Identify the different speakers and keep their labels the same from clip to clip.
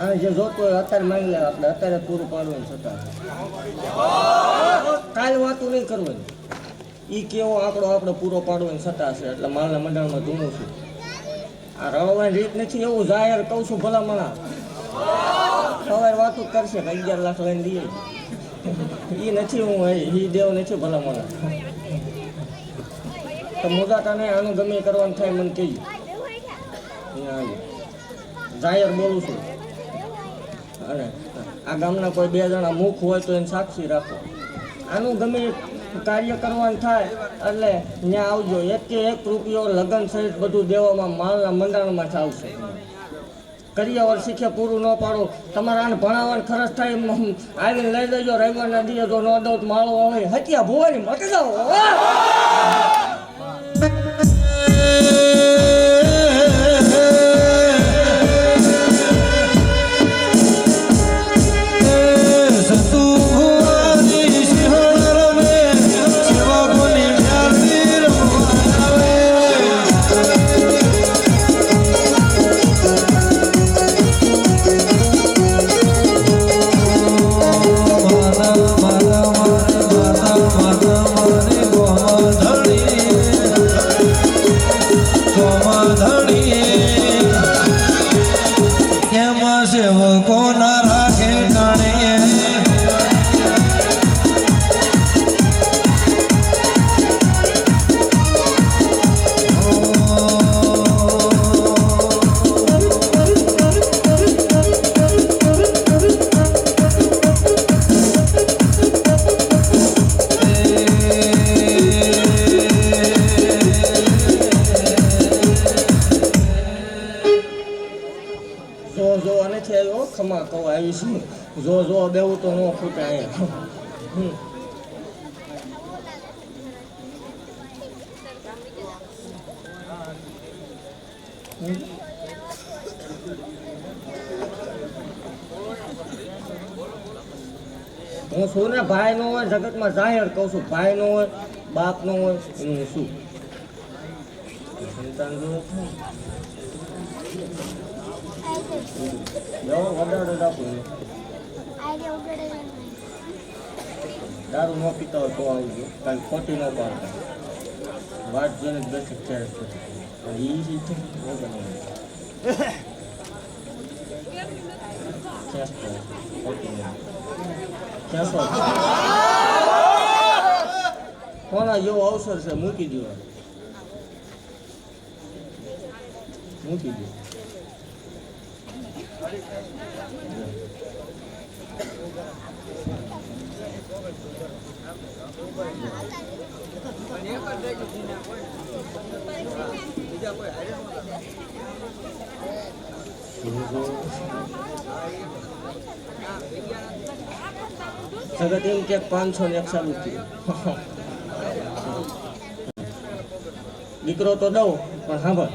Speaker 1: અને જે જોતો હોય અત્યારે માંગી લે આપણે, અત્યારે પૂરું પાડવું છતાં કાલ વાતું નહીં કરવું એ કેવો આંકડો આપણે પૂરો પાડવો છતાં છે, એટલે માલના મંડળમાં ધૂણું છું. આ રળવાની રીત નથી, એવું જાહેર કહું છું ભલામણા. સવારે વાતું કરશે કે અગિયાર લાખ લઈને દઈએ એ નથી હું એ દેવ નથી ભલામણા. તો મોદાતા નહીં આનું ગમે કરવાનું થાય, મને કહી જાહેર બોલું છું. અને આ ગામના કોઈ બે જણા મુખ હોય તો એને સાક્ષી રાખો. આનું ગમે કાર્ય કરવાનું થાય, એટલે ત્યાં આવજો. એક કે એક રૂપિયો લગ્ન સહિત બધું દેવામાં માલના મંડાણમાં જ આવશે. કરિયાવર શીખે પૂરું ન પાડો. તમારે આને ભણાવવાનું ખર્ચ થાય આવીને લઈ લેજો. રવિવારના દિવસો ન દઉં માળો હોય હત્યા ભુવાની મટી જો જો, દેવું તો ન ફૂટાય. હું છું ને, ભાઈ નો હોય, જગતમાં જાહેર કહું છું, ભાઈ નો હોય, બાપ નો હોય, હું શું સંતાન જો વડાડો એને. દારૂ ન પીતા હોય તો આવજો કાંઈ ખોટી ન પાડતા. વાત જોઈને જ બેઠક ક્યારેક એ છે. ન બનાવે. કોના જેવો અવસર છે? મૂકી દો મૂકી દો સગત એમ કે પાંચસો ને એક ચાલુ દીકરો તો દઉં, પણ સાંભળ.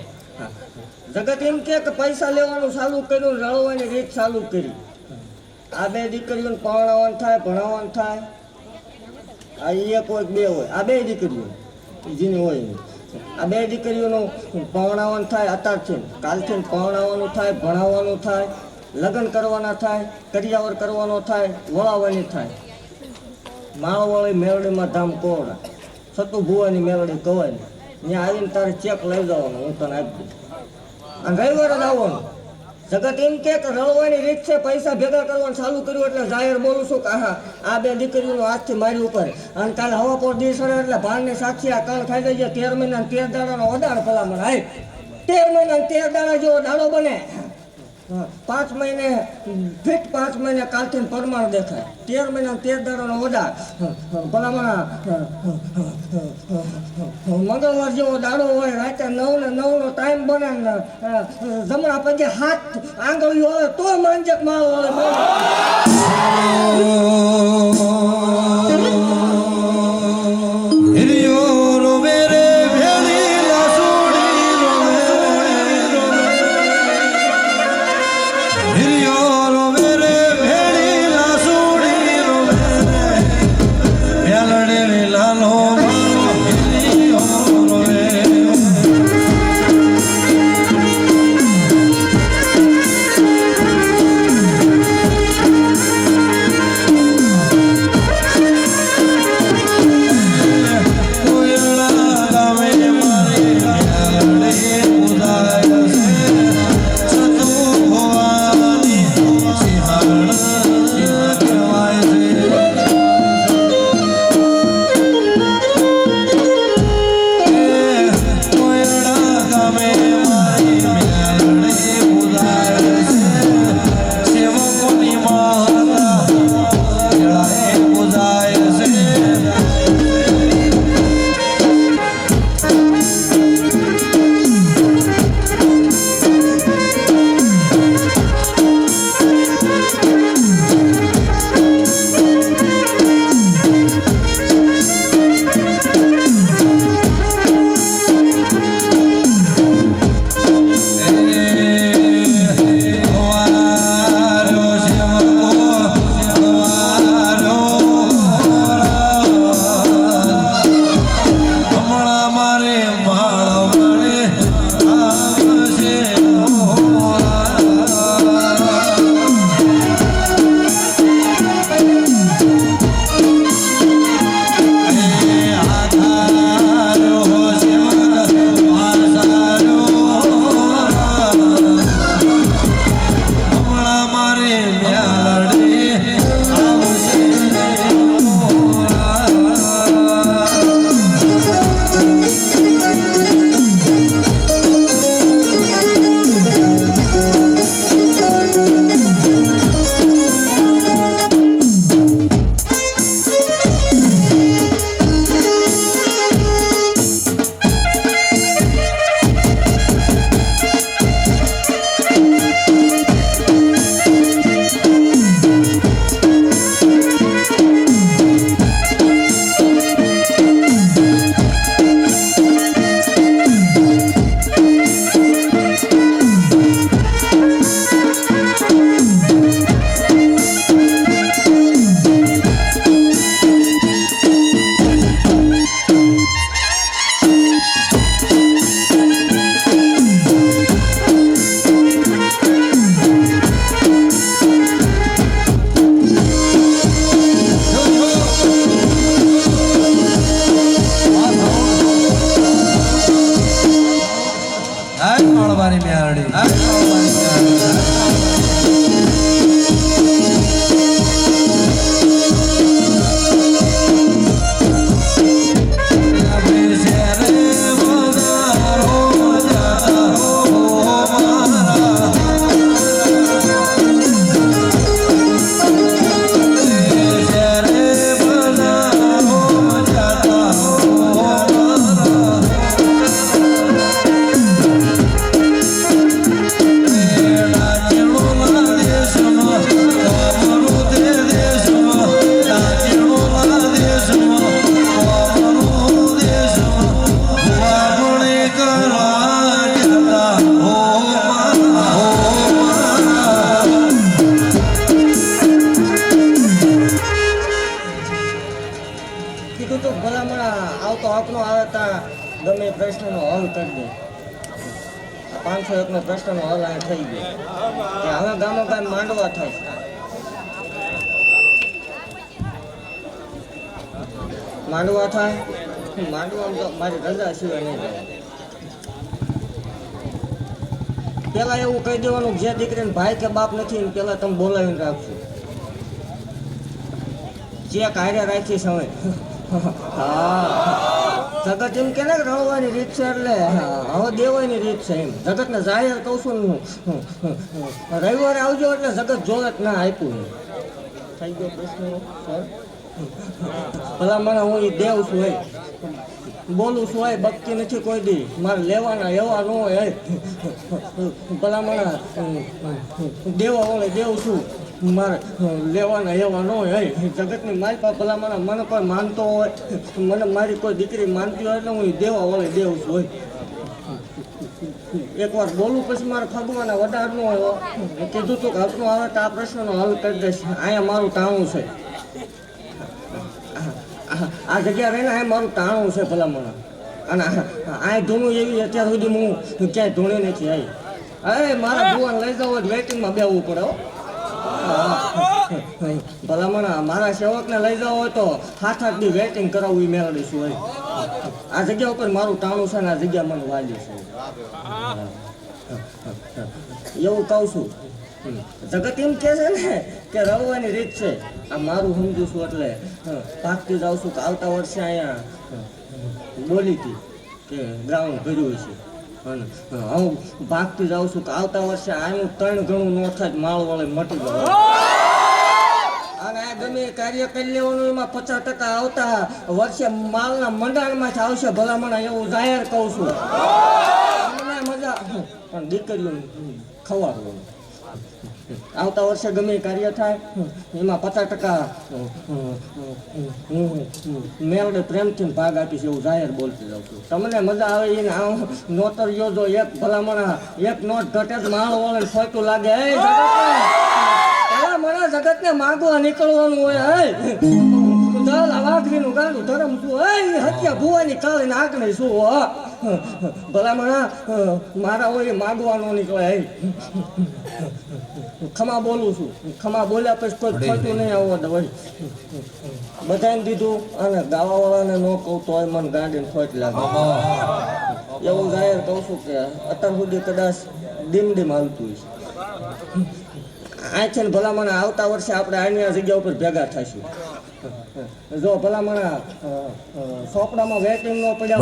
Speaker 1: જગત એમ કે પૈસા લેવાનું ચાલુ કર્યું રળવાની રીત ચાલુ કરી. આ બે દીકરીઓને પરણાવવાનું થાય ભણાવવાનું થાય. આ એક હોય બે હોય. આ બે દીકરીઓ. જેની હોય આ બે દીકરીઓનું પરણાવવાનું થાય અત્યારથી કાલથી પરણાવવાનું થાય, ભણાવવાનું થાય, લગ્ન કરવાના થાય, કરિયાવર કરવાનો થાય, વળાવવાની થાય. માળવાળી મેળડીમાં ધામ કોવડા છતું ભુવાની મેળડી કવાય ત્યાં આવીને તારે ચેક લઈ જવાનો, હું તને આપી આ અને રવિવારે જ આવવાનું. જગત એમ કે રળવાની રીત છે, પૈસા ભેગા કરવાનું ચાલુ કર્યું એટલે જાહેર બોલું છું કે હા આ બે દીકરીઓનો હાથથી મારી ઉપર. અને કાલે હવા પર દિવસ એટલે ભાણને સાક્ષી આ કાન ખાઈ જાય, તેર મહિના તેર દાડાનો વધારે ભલામણ. હાય, તેર મહિના તેર દાડા જેવો દાડો બને. પાંચ મહિને ફિટ પાંચ મહિને કાલથી પરમાણ દેખાય. તેર મહિના તેર દાડાનો વધાર ભલામણા મંગળવાર જેવો દાડો હોય, રાતે નવ ને નવ નો ટાઈમ બને ને જમણા પગે હાથ આંગળીઓ હોય, તો માંજક માલ વાળે
Speaker 2: રે લાલો
Speaker 1: પાંચસો એકનો હલ અહીં થઈ ગયો. કે હવે ગામો ગામ માંડવા થાય. માંડવા થાય? માંડવા મારી રજા સિવાય નહીં થાય પેલા એવું કહી દેવાનું જે દીકરીને ભાઈ કે બાપ નથી ને પેલા તમે બોલાવીને રાખશો જે કાર્ય રાખીશ હવે. હા. જગત એમ કે રળવાની રીત છે એટલે હવે દેવાની રીત છે એમ. જગતને જાહેર કહું છું રવિવારે આવજો એટલે જગત જોવે ના આપ્યું. થઈ ગયો પ્રશ્ન સર? ભલા મને હું એ દેવ છું હોય બોલું છું હોય બકતી નથી કોઈ દી. મારે લેવાના એવા ન હોય હે. ભલા મને દેવા હોય દેવ છું. મારે લેવાના એવા ન હોય. જગતની મારી પાસે ભલા મને મને કોઈ માનતો હોય મને મારી કોઈ દીકરી માનતી હોય એટલે હું દેવા વળે દેવ છું હોય. એકવાર બોલું પછી મારે ફગવાના વધાર ન હોય. કીધું તું કે હકનું આવે તો આ પ્રશ્નનો હલ કરી દઈશ. અહીંયા મારું ટાણું છે. આ- આ જગ્યા રહીને અહીંયા મારું ટાણું છે ભલા મને અને આ ધૂણું એવી અત્યાર સુધી હું ક્યાંય ધૂણી નથી આવી. અરે મારા ભુવાને લઈ જાવ વેટિંગમાં બેવું પડે હો. ભલા મને મારા સેવકને લઈ જાવ હોય તો હાથ હાથ દી વેટિંગ કરાવવું મેળવીશું હોય. આ જગ્યા ઉપર મારું ટાણું છે ને આ જગ્યા મને વાલી છે. એવું કહું છું. જગત એમ કે છે ને કે રવવાની રીત છે. આ મારું સમજુ છું એટલે ભાગતી જાઉં છું કે આવતા વર્ષે અહીંયા બોલી હતી કે ગ્રાઉન્ડ ભર્યું છે. અને હું ભાગતી જાઉં છું કે આવતા વર્ષે આનું ત્રણ ગણું ન થાય માળ વાળે મટી જાય અને આ ગમે કાર્ય કરી લેવાનું, એમાં પચાસ ટકા આવતા વર્ષે માલના મંડાણમાંથી આવશે ભલામણ એવું જાહેર કહું છું. મને મજા પણ દીકરીઓ ખવાડવાનું આવતા વર્ષે ગમે કાર્ય થાય, એમાં પચાસ ટકા હું મેળડે પ્રેમથી ભાગ આપીશ એવું જાહેર બોલતી જાઉં છું. તમને મજા આવે એને, આમ નોતર યોજો એક ભલામણ, એક નોટ ઘટે જ માળ વળે ફોટું લાગે, એ મને જગતને માગવા નીકળવાનું હોય હે ચાલ, આ વાઘરીનું ગાડું ધરમ હે ઈ હત્યા ભુવાની કાળીને આગને શું, હો? ભલા મારા હોય એ માગવાનો નીકળે હે ખમા બોલું છું. ખમા બોલ્યા પછી કોઈ ખોટું નહીં આવવા દે વળી. બધાને દીધું અને ગાવાવાળાને ન કહું તોય મને ગાડીને ખોટ લાગે. એવું જાહેર કહું છું કે અત્યાર સુધી કદાચ ડીમ ડીમ હાલતું છે. આ છે ને ભલામણ આવતા વર્ષે આપણે આની જગ્યા ઉપર ભેગા થઈશું. જો ભલામણ સોપડામાં વેટિંગ નો પડ્યા.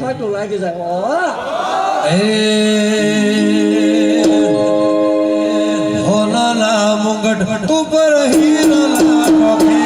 Speaker 1: ખોટું લાગી જાય.
Speaker 2: હોનાના મુગટ ઉપર હીરલા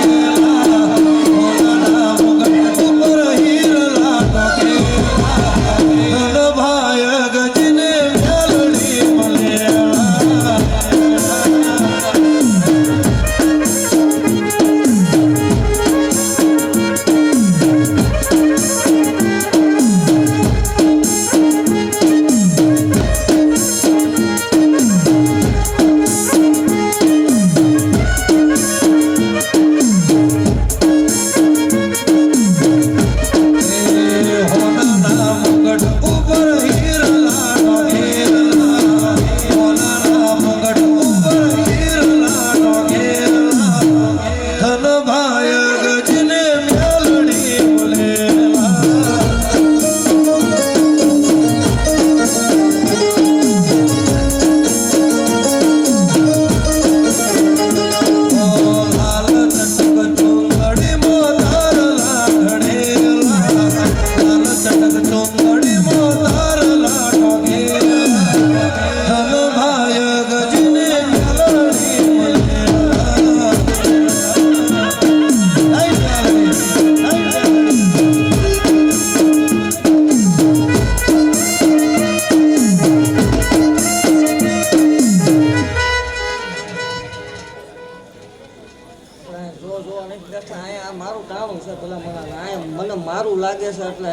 Speaker 1: જો જો અને અહીંયા મારું ટાણું છે ભલા અહીંયા મને મારું લાગે છે એટલે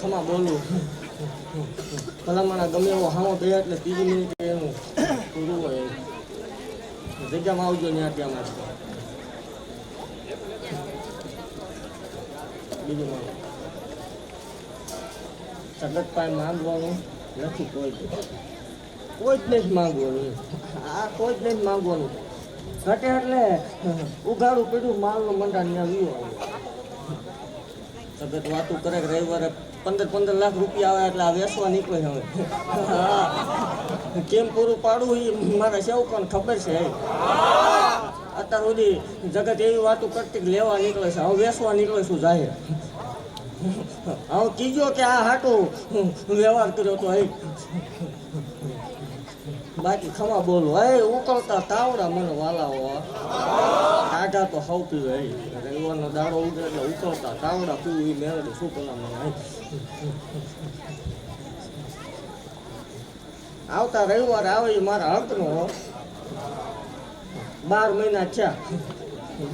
Speaker 1: ખમા બોલું. ભલા ગમે એવો હામો બે એટલે ત્રીજી મિનિટે એનું જગ્યામાં આવજો ત્યાં ત્યાં બીજું મારું. પાસે માંગવાનું નથી, કોઈ. કોઈ જ નથી માંગવાનું. આ કોઈ જ નહીં માંગવાનું. ઘટે એટલે ઉઘાડું પીડું માલનું મંડા ત્યાં આવે. જગત વાતું કરે કે રવિવારે પંદર પંદર લાખ રૂપિયા આવે એટલે આ વેસવા નીકળે હવે. કેમ પૂરું પાડવું એ મારા પણ ખબર છે. અત્યાર સુધી જગત એવી વાતો કરતી લેવા નીકળે છે, હવે વેસવા નીકળે છું જાહેર. હવે કીજો કે આ હાટું વ્યવહાર કર્યો તો એ બાકી ખમા બોલો. હે ઉકળતા તાવડા મને વાલાઓ આઘા તો હાવ પીવે રવિવારનો દાડો ઉગે એટલે ઉકળતા તાવડા પીવું એ મેળવે શું પેલા મને આવતા રવિવાર આવે એ મારા હકનો. બાર મહિના થયા.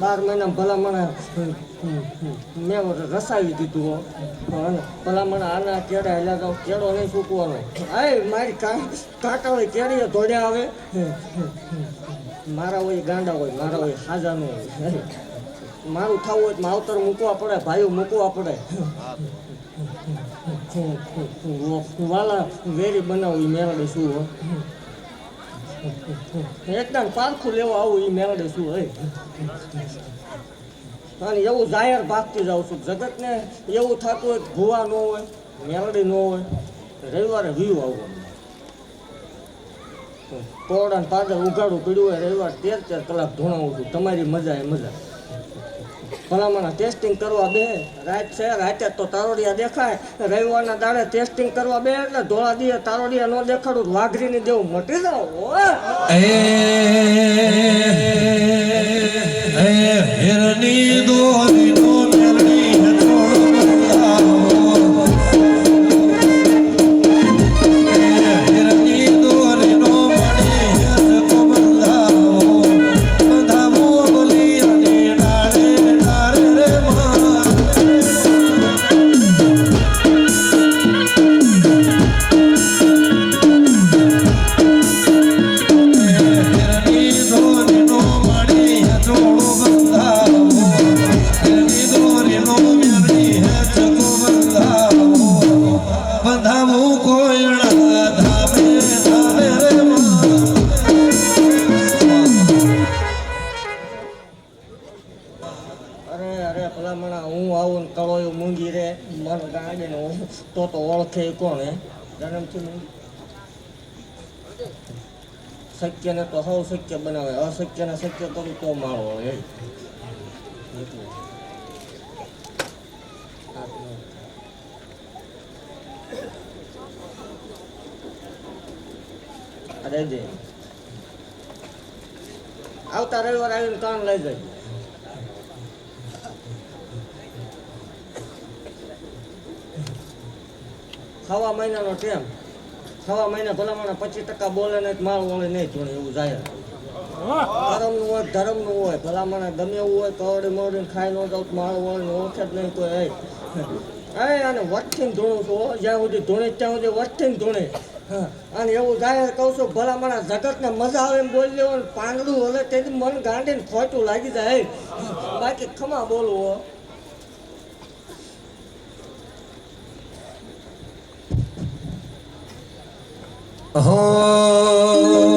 Speaker 1: બાર મહિના ભલામણ મેં રસાવી દીધું અને ભલામણ આના કેળા એટલે તો કેળો નહીં સૂકવાનો આય મારી કાકા હોય કેળીએ ધોડ્યા આવે. મારા હોય ગાંડા હોય મારા હોય હાજા હોય. મારું થવું હોય માવતર મૂકવા પડે ભાઈઓ મૂકવા પડે. વાલા વેરી બનાવી મેળવે શું હો? એકદમ પારખું લેવા આવું એ મેળે શું હોય? અને એવું જાહેર ભાગતી જાઉં છું. જગતને એવું થતું હોય ભૂવા ન હોય મેલડી ન હોય, રવિવારે વ્યૂ આવવાનું કોરડા પાદર ઉઘાડું પીડ્યું હોય, રવિવાર તેર તેર કલાક ધોણાવું છું. તમારી મજા એ મજા. ભલામણા ટેસ્ટિંગ કરવા બે રાત છે રાતે તો તારોડિયા દેખાય રવિવારના દાડે ટેસ્ટિંગ કરવા બે એટલે ધોળા દીએ તારોડિયા ન દેખાડું વાઘરીને દેવું મટી જાવ.
Speaker 2: હિરની દોરીનો
Speaker 1: અરે અરે, ભલામણા, હું આવું ને કળોયું મૂંગી રે. મન ગાડે ને હું તો તો ઓળખે કોણ હે? જન્મથી શક્ય શક્યને તો હવ શક્ય બનાવે. અશક્યને શક્ય કરું તો માળો એ. અરે આવતા રવિવાર આવીને કાન લઈ જાય. સવા મહિનાનો ટેમ સવા મહિના ભલામણ પચીસ ટકા બોલે ને માલ વળે નહીં જોડે એવું જાય. ધર્મનું હોય ધર્મનું હોય. ભલામણ ગમે એવું હોય કવડી મવડી ખાઈ ન જાવ તો માળ વળે ને ઓળખે જ નહીં કોઈ એ એ અને વટથી ધૂણું છું જ્યાં સુધી ધૂણે ત્યાં સુધી વટથી ધૂણે. અને એવું જાય કહું છું, ભલામણ જગતને મજા આવે એમ બોલી લેવાનું. પાંદડું હલે તેથી મન ગાંડીને ખોટું લાગી જાય બાકી ખમા બોલવું હો